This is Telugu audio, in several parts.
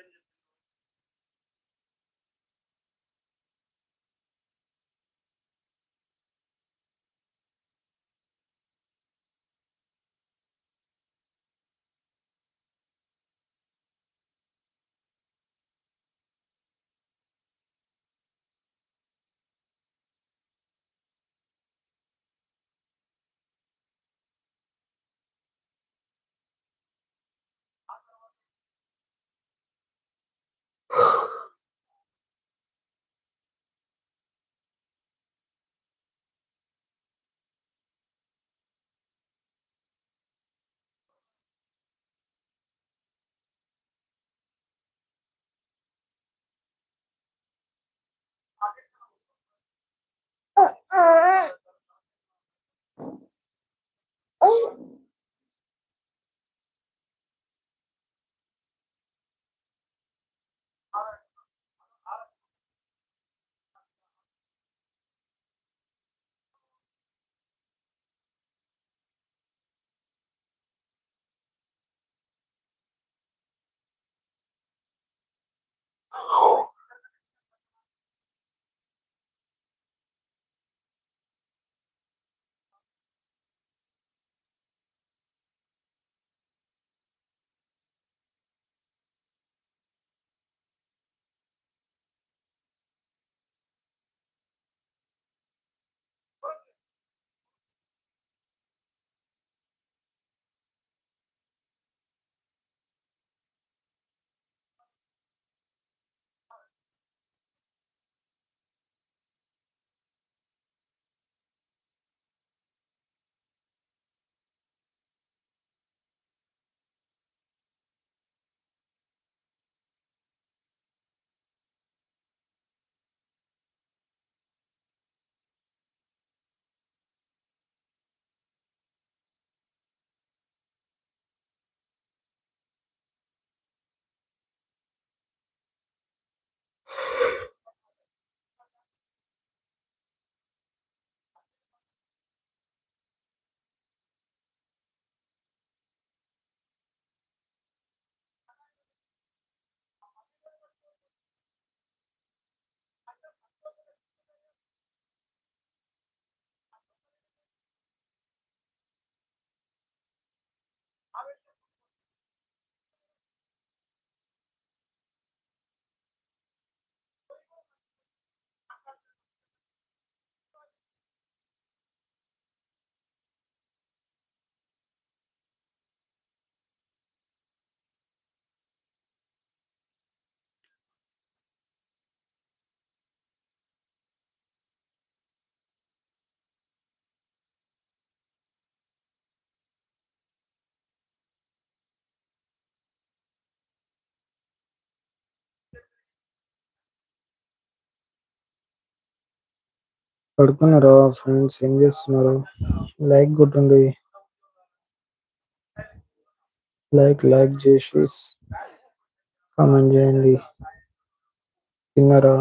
independent పడుకున్నారా ఫ్రెండ్స్ ఏం చేస్తున్నారు? లైక్ కొట్టండి. లైక్ లైక్ చేసి కామెంట్ చేయండి. తిన్నారా?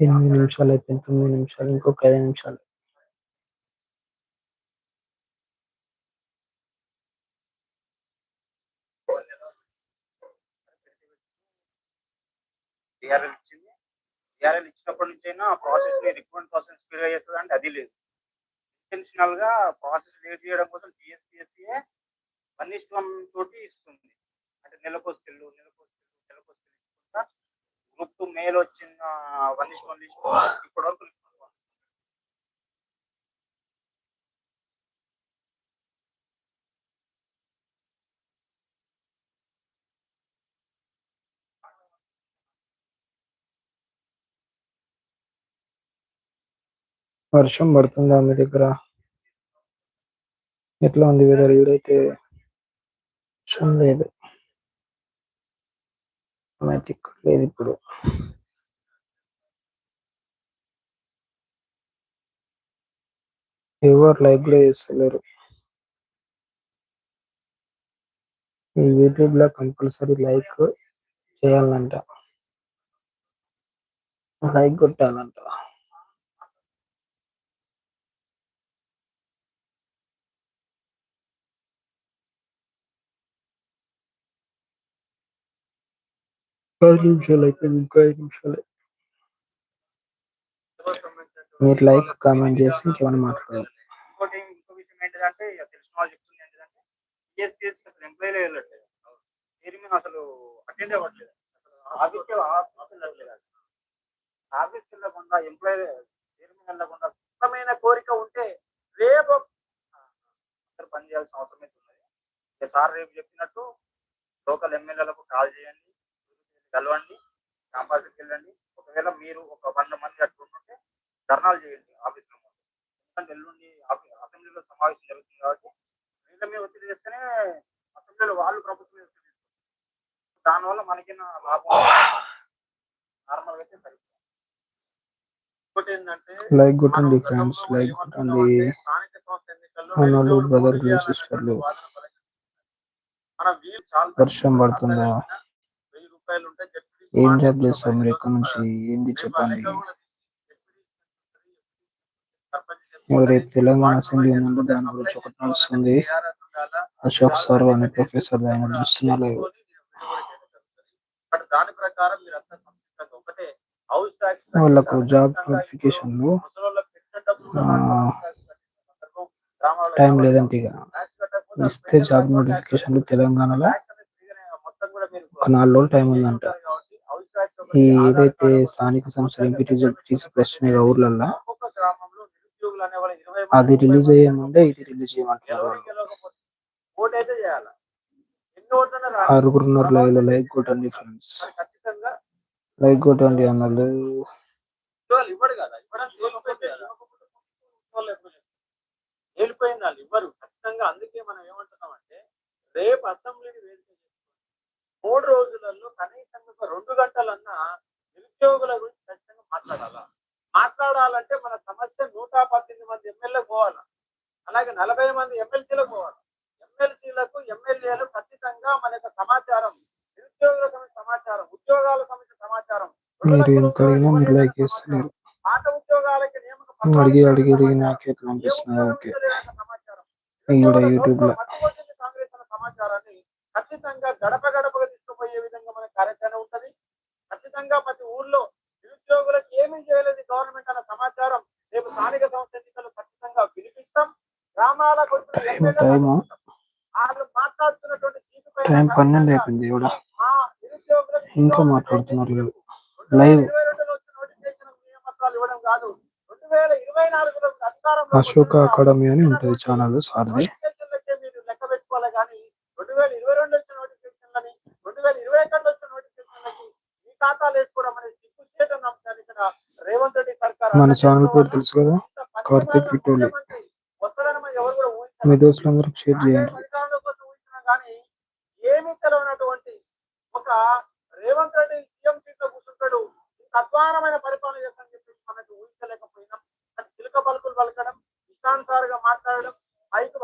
ఎనిమిది నిమిషాలు అయిపోయింది తొమ్మిది నిమిషాలు ఇంకొక ఐదు నిమిషాలు. డిఆర్ఎల్ ఇచ్చింది. డిఆర్ఎల్ ఇచ్చినప్పటి నుంచి అయినా ఆ ప్రాసెస్ని రిక్రూట్మెంట్ ప్రాసెస్ స్పీడ్ చేస్తుంది అంటే అది లేదు. ఇంటెన్షనల్గా ప్రాసెస్ లేట్ చేయడం కోసం జిఎస్పిఎస్సీ వన్ ఇస్ వన్ తోటి ఇస్తుంది. అంటే నెలకు వస్తెళ్ళు నెలకు గ్రూప్ టూ మేల్ వచ్చిన వన్ ఇస్ వన్ లిస్ట్ ఇప్పటి వరకు వర్షం పడుతుందా మీ దగ్గర? ఎట్లా ఉంది వెదర్ ఈడైతే వర్షం లేదు. మ్యాజిక్ లేదు ఇప్పుడు ఎవరు లైక్ కూడా చేస్తలేరు ఈ యూట్యూబ్లో కంపల్సరీ లైక్ చేయాలంట లైక్ కొట్టాలంట ఐదు నిమిషాలు అయిపోయింది ఇంకో ఐదు నిమిషాలు. మీరు లైక్ కామెంట్ చేసి ఇంకేమైనా మాట్లాడాలి ఇంకోటి ఇంకో విషయం ఏంటంటే ఇక తెలిసిన వాళ్ళు చెప్తుంది ఏంటిదంటే జిఎస్పిఎస్ అసలు ఎంప్లాయీలే వెళ్ళట్లేదు పేరు మీద అసలు అటెండ్ అవ్వట్లేదు ఆఫీస్కి ఆఫీస్ వెళ్ళట్లేదు ఆఫీస్కి వెళ్ళకుండా ఎంప్లాయీ పేరు మీద వెళ్ళకుండా సుత్తమైన కోరిక ఉంటే రేపు అందరు పని చేయాల్సిన అవసరం అయితే ఉన్నది సార్ రేపు చెప్పినట్టు లోకల్ ఎమ్మెల్యేలకు కాల్ చేయండి. కలవండి క్యాంపస్కి వెళ్ళండి. ఒకవేళ మీరు ఒక వంద మంది అట్లుంటుంటే ధర్నాలు చేయండి ఆఫీస్లో ఎందుకంటే ఎల్లుండి అసెంబ్లీలో సమావేశం జరుగుతుంది కాబట్టి వీళ్ళ మీద ఒత్తిడి చేస్తేనే అసెంబ్లీలో వాళ్ళు ప్రభుత్వం మీద ఒత్తిడి చేస్తారు. దానివల్ల మనకి లాభం? నార్మల్గా అయితే సరిపోతుంది ఇంకోటి ఏంటంటే లైక్ కొట్టండి మనం ఫ్రెండ్స్ లైక్ కొట్టండి. అంటే స్థానిక సంస్థ ఎన్నికల్లో అన్నలు బ్రదర్లు సిస్టర్లు. వర్షం పడుతుందా? ఏం జాబ్ చేస్తాం మీరు ఎక్కడి నుంచి? ఏంది చెప్పండి? రేపు తెలంగాణ అసెంబ్లీ ఉందంటే దాని గురించి ఒకటి నడుస్తుంది. అశోక్ సార్ అనే ప్రొఫెసర్ ఆయన చూస్తున్నా దాని ట్యాక్స్ వాళ్ళకు జాబ్ నోటిఫికేషన్లు టైం లేదంటే ఇక. ఇస్తే జాబ్ నోటిఫికేషన్లు తెలంగాణలో ఒక నాలుగు రోజులు టైం ఉందంట. ఈ ఏదైతే స్థానిక సంస్థలు ఎంపీటీ జడ్పీటీసీ ప్లస్ ఉన్నాయి ఊర్లల్లో అది రిలీజ్ అయ్యే ముందే ఇది రిలీజ్ చేయమంటున్నారు వాళ్ళు. ఆరుగురు ఉన్నారు లైవ్లో లైక్ కొట్టండి ఫ్రెండ్స్ లైక్ కొట్టండి అన్నలు. వాళ్ళు వెళ్ళిపోయింది వాళ్ళు ఇవ్వరు ఖచ్చితంగా అందుకే మనం ఏమంటున్నాం అంటే రేపు అసెంబ్లీని వేదిక మూడు రోజులలో కనీసం ఒక రెండు గంటలన్నా నిరుద్యోగుల గురించి ఖచ్చితంగా మాట్లాడాలా? మాట్లాడాలంటే మన సమస్య నూట పద్దెనిమిది మంది ఎమ్మెల్యే పోవాలి? అలాగే నలభై మంది ఎమ్మెల్సీలకు పోవాలి? ఎమ్మెల్సీలకు ఎమ్మెల్యేలు ఖచ్చితంగా మన యొక్క సమాచారం నిరుద్యోగుల సమస్య సమాచారం ఉద్యోగాల సమస్య సమాచారం. పాత ఉద్యోగాలకి నియామక అడిగి అడిగి అడిగి నాకే అనిపిస్తుంది? ఓకే. యూట్యూబ్లో సమాచారాన్ని ఖచ్చితంగా గడప గడపగా తీసుకుపోయే విధంగా మన కార్యాచరణ ఉంటది. ఖచ్చితంగా ప్రతి ఊర్లో నిరుద్యోగులకు ఏమీ చేయలేదు గవర్నమెంట్ అన్న సమాచారం రేపు స్థానిక సంస్థ ఎన్నికలు ఖచ్చితంగా వినిపిస్తాం. టైము వాళ్ళు మాట్లాడుతున్నటువంటి ఇంకా మాట్లాడుతున్నారు లైవ్. అశోక అకాడమీ అని ఉంటది ఛానల్ సార్ది నోటిఫికేషన్లకే మీరు లెక్క పెట్టుకోవాలి కానీ రెండు వేల ఇరవై రెండు వచ్చిన నోటిఫికేషన్లని రెండు వేల ఇరవై ఒకటిలో వచ్చిన నోటిఫికేషన్లకి మీ వేసుకోవడం అనేది రేవంత్ రెడ్డి సర్కార్ మన ఛానల్ పేరు తెలుసు కదా? కార్తీక్ ఇటోలి. మీ దోస్తులందరికి షేర్ చేయండి. కానీ ఏమీ తెలవనటువంటి ఒక రేవంత్ రెడ్డి సీఎం కూర్చుంటాడు. అధ్వానమైన పరిపాలన చేస్తానని చెప్పేసి మనకు ఊహించలేకపోయినాం. చిలుక పలుకులు పలకడం ఇష్టానుసారిగా మాట్లాడడం పైకి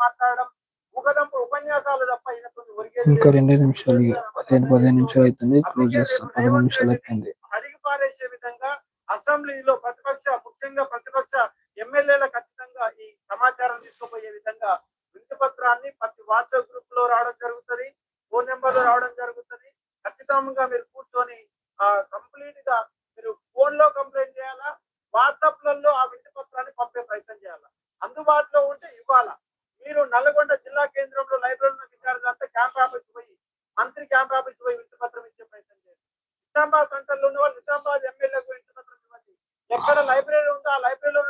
మాట్లాడడం ముఖదంపు ఉపన్యాసాలు తప్ప ఒరిగేది ఇంకా. రెండే నిమిషాలు ఇక పదిహేను నిమిషాలు అవుతుంది క్లోజ్ చేస్తాం. పదిహేను నిమిషాలు అయిపోయింది. అసెంబ్లీలో ప్రతిపక్ష ముఖ్యంగా ప్రతిపక్ష ఎమ్మెల్యేల ఖచ్చితంగా ఈ సమాచారం తీసుకుపోయే విధంగా వింటి పత్రాన్ని ప్రతి వాట్సాప్ గ్రూప్లో రావడం జరుగుతుంది ఫోన్ నెంబర్లో రావడం జరుగుతుంది ఖచ్చితంగా మీరు కూర్చొని ఆ కంప్లీట్గా మీరు ఫోన్లో కంప్లైంట్ చేయాలా వాట్సాప్లలో ఆ వింటి పత్రాన్ని పంపే ప్రయత్నం చేయాలా అందుబాటులో ఉంటే ఇవ్వాలా మీరు నల్గొండ జిల్లా కేంద్రంలో లైబ్రరీ ఉన్న విద్యార్థులు అంతా క్యాంప్ ఆఫీస్ పోయి మంత్రి క్యాంప్ ఆఫీస్ పోయి వింటి పత్రం ఇచ్చే ప్రయత్నం చేయండి నిజామాబాద్ సెంటర్లో ఉన్న వాళ్ళు నిజామాబాద్ ఎమ్మెల్యేకు ఇంటి పత్రం ఇవ్వండి ఎక్కడ లైబ్రరీ ఉంది? ఆ లైబ్రరీలో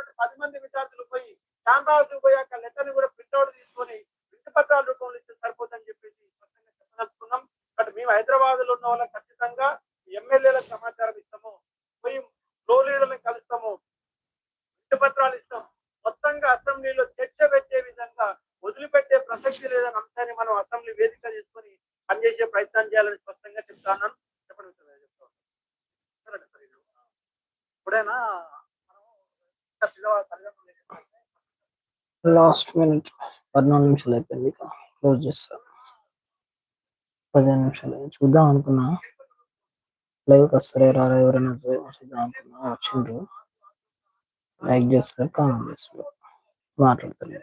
లాస్ట్ మినిట్ పద్నాలుగు నిమిషాలు అయిపోయింది ఇక. క్లోజ్ చేస్తాను పదిహేను నిమిషాలు చూద్దాం అనుకున్నా. లైవ్ వస్తారే రారా ఎవరైనా చూద్దాం అనుకున్నా. వచ్చిండ్రు. లైక్ చేస్తారు కామెంట్ చేస్తారు. మాట్లాడతారు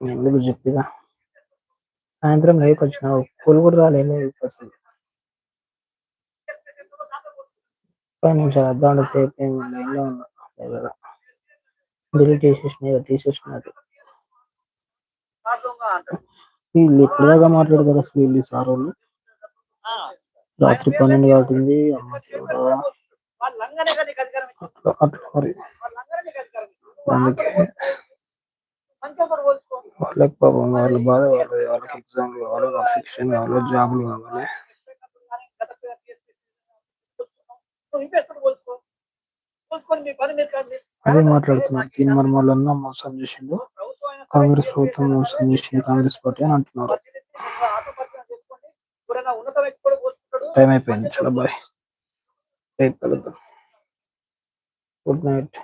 ఎందుకు చెప్పిగా? సాయంత్రం లైవ్ వచ్చిన ఒక్కరు కూడా రాలేదు అసలు. పది నిమిషాలు అర్ధగంట సేపు ఏం లైన్ ఉన్నా డిలీట్ చేసేసినాయి ఇక వీళ్ళు ఎప్పటిదాకా మాట్లాడతారు అసలు వీళ్ళు సార్ వాళ్ళు. రాత్రి పన్నెండు దాటింది అమ్మ అట్లా అట్లా మరి. అందుకే వాళ్ళకి పాపం వాళ్ళ బాధ వాళ్ళది వాళ్ళకి ఎగ్జామ్ కావాలి వాళ్ళకి నోటిఫికేషన్ కావాలి జాబులు కావాలి. అదే మాట్లాడుతున్నారు దీని మరి వాళ్ళన్నా మోసం చేసిండు. కాంగ్రెస్ ప్రభుత్వం మోసం చేసింది కాంగ్రెస్ పార్టీ అని అంటున్నారు. టైం అయిపోయింది. చాలా బాయ్. రేపు కలుద్దాం. Good night.